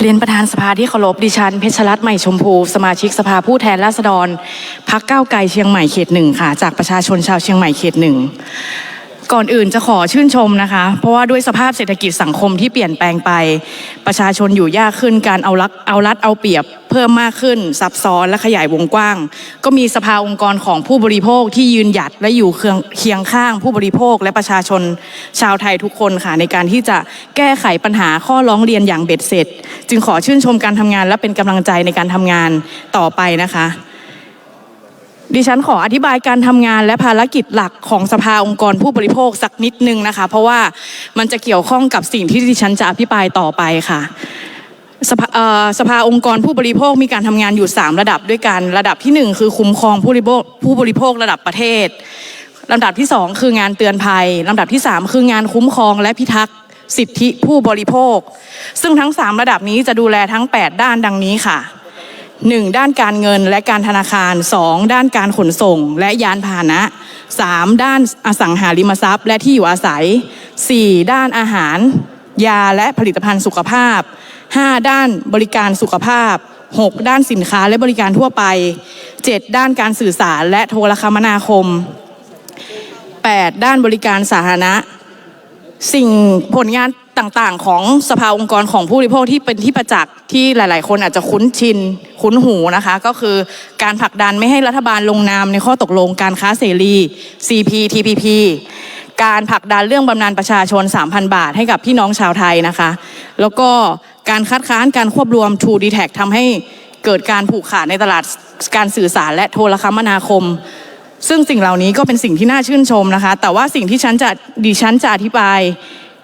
เรียนประธานสภาที่เคารพดิฉัน เพชรรัตน์ใหม่ชมพู สมาชิกสภาผู้แทนราษฎรพักเก้าไกลเชียงใหม่เขตหนึ่งค่ะ จากประชาชนชาวเชียงใหม่เขตหนึ่งก่อนอื่นจะขอชื่นชมนะคะ เพราะว่าด้วยสภาพเศรษฐกิจสังคมที่เปลี่ยนแปลงไป ประชาชนอยู่ยากขึ้นการเอารักเอารัดเอาเปรียบ เพิ่มมากขึ้น ซับซ้อนและขยายวงกว้าง ก็มีสภาองค์กรของผู้บริโภคที่ยืนหยัดและอยู่เคียงข้างผู้บริโภคและประชาชนชาวไทยทุกคนค่ะในการที่จะแก้ไขปัญหาข้อร้องเรียนอย่างเบ็ดเสร็จ จึงขอชื่นชมการทำงานและเป็นกำลังใจในการทำงานต่อไปนะคะดิฉันขออธิบายการทำงานและภารกิจหลักของสภาองค์กรผู้บริโภคสักนิดนึงนะคะ เพราะว่ามันจะเกี่ยวข้องกับสิ่งที่ดิฉันจะอภิปรายต่อไปค่ะ สภาเอ่อสภาองค์กรผู้บริโภคมีการทำงานอยู่ 3 ระดับด้วยกัน ระดับที่ 1 คือคุ้มครองผู้บริโภคผู้บริโภคระดับประเทศลำดับที่ 2 คืองานเตือนภัยลำดับที่ 3 คืองานคุ้มครองและพิทักษ์สิทธิผู้บริโภค ซึ่งทั้ง 3 ระดับนี้จะดูแลทั้ง 8 ด้านดังนี้ค่ะ 1. ด้านการเงินและการธนาคาร 2. ด้านการขนส่งและยานพาหนะ 3. ด้านอสังหาริมทรัพย์ และที่อยู่อาศัย 4. ด้านอาหาร ยาและผลิตภัณฑ์สุขภาพ 5. ด้านบริการสุขภาพ 6. ด้านสินค้าและบริการทั่วไป 7. ด้านการสื่อสารและโทรคมนาคม 8. ด้านบริการสาธารณะ สิ่งผลงานต่างๆ ของสภาองค์กรของผู้บริโภคที่เป็นที่ประจักษ์ที่หลาย ๆ คนอาจจะคุ้นชิน คุ้นหูนะคะ ก็คือการผลักดันไม่ให้รัฐบาลลงนามในข้อตกลงการค้าเสรี CPTPP การผลักดันเรื่องบำนาญประชาชน 3,000 บาทให้กับพี่น้องชาวไทยนะคะ แล้วก็ การคัดค้านการควบรวม True d e t a c ทำให้เกิดการผูกขาดในตลาดการสื่อสารและโทรคมนาคม ซึ่งสิ่งเหล่านี้ก็เป็นสิ่งที่น่าชื่นชมนะคะ แต่ว่าสิ่งที่ฉันจะดิฉันจะอธิบาย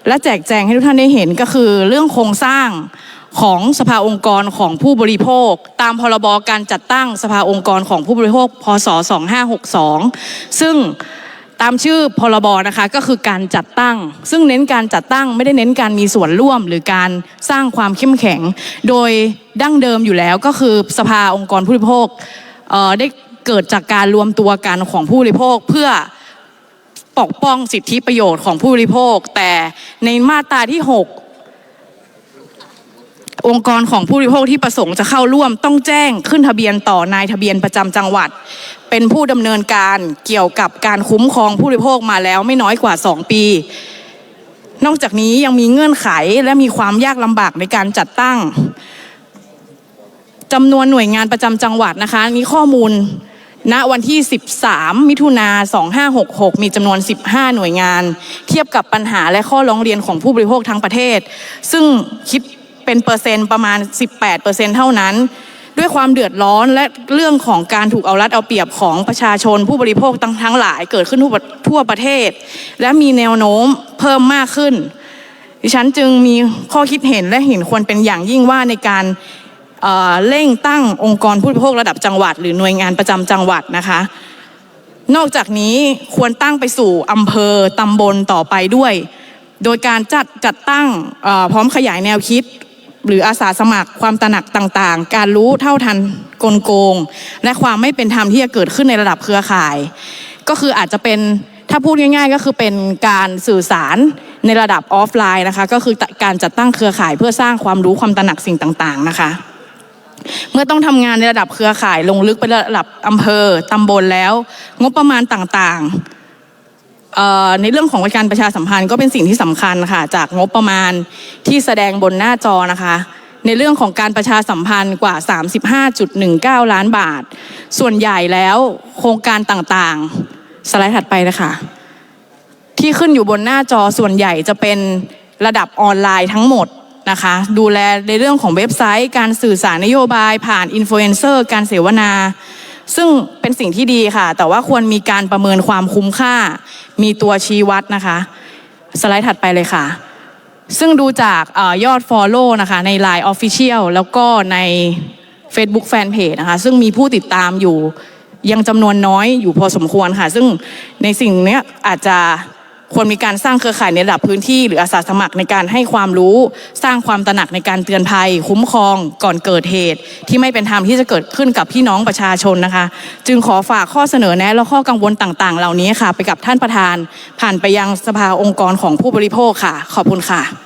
และแจกแจงให้ทุกท่านได้เห็นก็คือเรื่องโครงสร้างของสภาองค์กรของผู้บริโภค ตามพรบการจัดตั้งสภาองค์กรของผู้บริโภค พศ 2562 ซึ่ง ตามชื่อพรบนะคะก็คือการจัดตั้ง ซึ่งเน้นการจัดตั้งไม่ได้เน้นการมีส่วนร่วมหรือการสร้างความเข้มแข็ง โดยดั้งเดิมอยู่แล้วก็คือสภาองค์กรผู้บริโภคได้เกิดจากการรวมตัวกันของผู้บริโภคเพื่อปกป้องสิทธิประโยชน์ของผู้บริโภค แต่ในมาตราที่ 6 องค์กรของผู้บริโภคที่ประสงค์จะเข้าร่วมต้องแจ้งขึ้นทะเบียนต่อนายทะเบียนประจำจังหวัด เป็นผู้ดำเนินการเกี่ยวกับการคุ้มครองผู้บริโภคมาแล้วไม่น้อยกว่า 2 ปี นอกจากนี้ยังมีเงื่อนไขและมีความยากลำบากในการจัดตั้งจำนวนหน่วยงานประจำจังหวัดนะคะนี่ข้อมูลณวันที่ 13 มิถุนา2566 มีจำนวน 15 หน่วยงาน เทียบกับปัญหาและข้อร้องเรียนของผู้บริโภคทั้งประเทศ ซึ่งคิด เป็นเปอร์เซ็นต์ประมาณ 18เปอร์เซ็นต์เท่านั้น ด้วยความเดือดร้อนและเรื่องของการถูกเอารัดเอาเปรียบของประชาชนผู้บริโภคทั้งทั้งหลายเกิดขึ้นทั่วทั่วประเทศ และมีแนวโน้มเพิ่มมากขึ้น ดิฉันจึงมีข้อคิดเห็นและเห็นควรเป็นอย่างยิ่งว่าในการเอ่อเร่งตั้งองค์กรผู้บริโภคระดับจังหวัด หรือหน่วยงานประจำจังหวัดนะคะ นอกจากนี้ควรตั้งไปสู่อำเภอตำบลต่อไปด้วย โดยการจัดจัดตั้งพร้อมขยายแนวคิด หรืออาสาสมัครความตระหนักต่างๆ การรู้เท่าทันกลโกง และความไม่เป็นธรรมที่จะเกิดขึ้นในระดับเครือข่าย ก็คืออาจจะเป็นถ้าพูดง่าย ๆ ก็คือเป็นการสื่อสารในระดับออฟไลน์นะคะ ก็คือการจัดตั้งเครือข่ายเพื่อสร้างความรู้ความตระหนักสิ่งต่างๆนะคะ เมื่อต้องทำงานในระดับเครือข่ายลงลึกไประดับอำเภอตำบลแล้ว งบประมาณต่างๆ ในเรื่องของการประชาสัมพันธ์ก็เป็นสิ่งที่สำคัญค่ะ จากงบประมาณที่แสดงบนหน้าจอนะคะ ในเรื่องของการประชาสัมพันธ์กว่า 35.19 ล้านบาท ส่วนใหญ่แล้วโครงการต่างๆ สไลด์ถัดไปนะคะที่ขึ้นอยู่บนหน้าจอส่วนใหญ่จะเป็นระดับออนไลน์ทั้งหมดนะคะ ดูแลในเรื่องของเว็บไซต์ การสื่อสารนโยบาย ผ่านอินฟลูเอนเซอร์ การเสวนา ซึ่งเป็นสิ่งที่ดีค่ะ แต่ว่าควรมีการประเมินความคุ้มค่า มีตัวชี้วัดนะคะ สไลด์ถัดไปเลยค่ะ ซึ่งดูจากอยอด Follow นะคะ ใน Line Official แล้วก็ใน Facebook Fanpage นะคะ ซึ่งมีผู้ติดตามอยู่ยังจำนวนน้อยอยู่พอสมควรค่ะ ซึ่งในสิ่งนี้อาจจะ ควรมีการสร้างเครือข่ายในระดับพื้นที่หรืออาสาสมัครในการให้ความรู้ สร้างความตระหนักในการเตือนภัย คุ้มครอง ก่อนเกิดเหตุ ที่ไม่เป็นธรรมที่จะเกิดขึ้นกับพี่น้องประชาชนนะคะ จึงขอฝากข้อเสนอแนะและข้อกังวลต่างๆ เหล่านี้ค่ะ ไปกับท่านประธาน ผ่านไปยังสภาองค์กรของผู้บริโภคค่ะ ขอบคุณค่ะ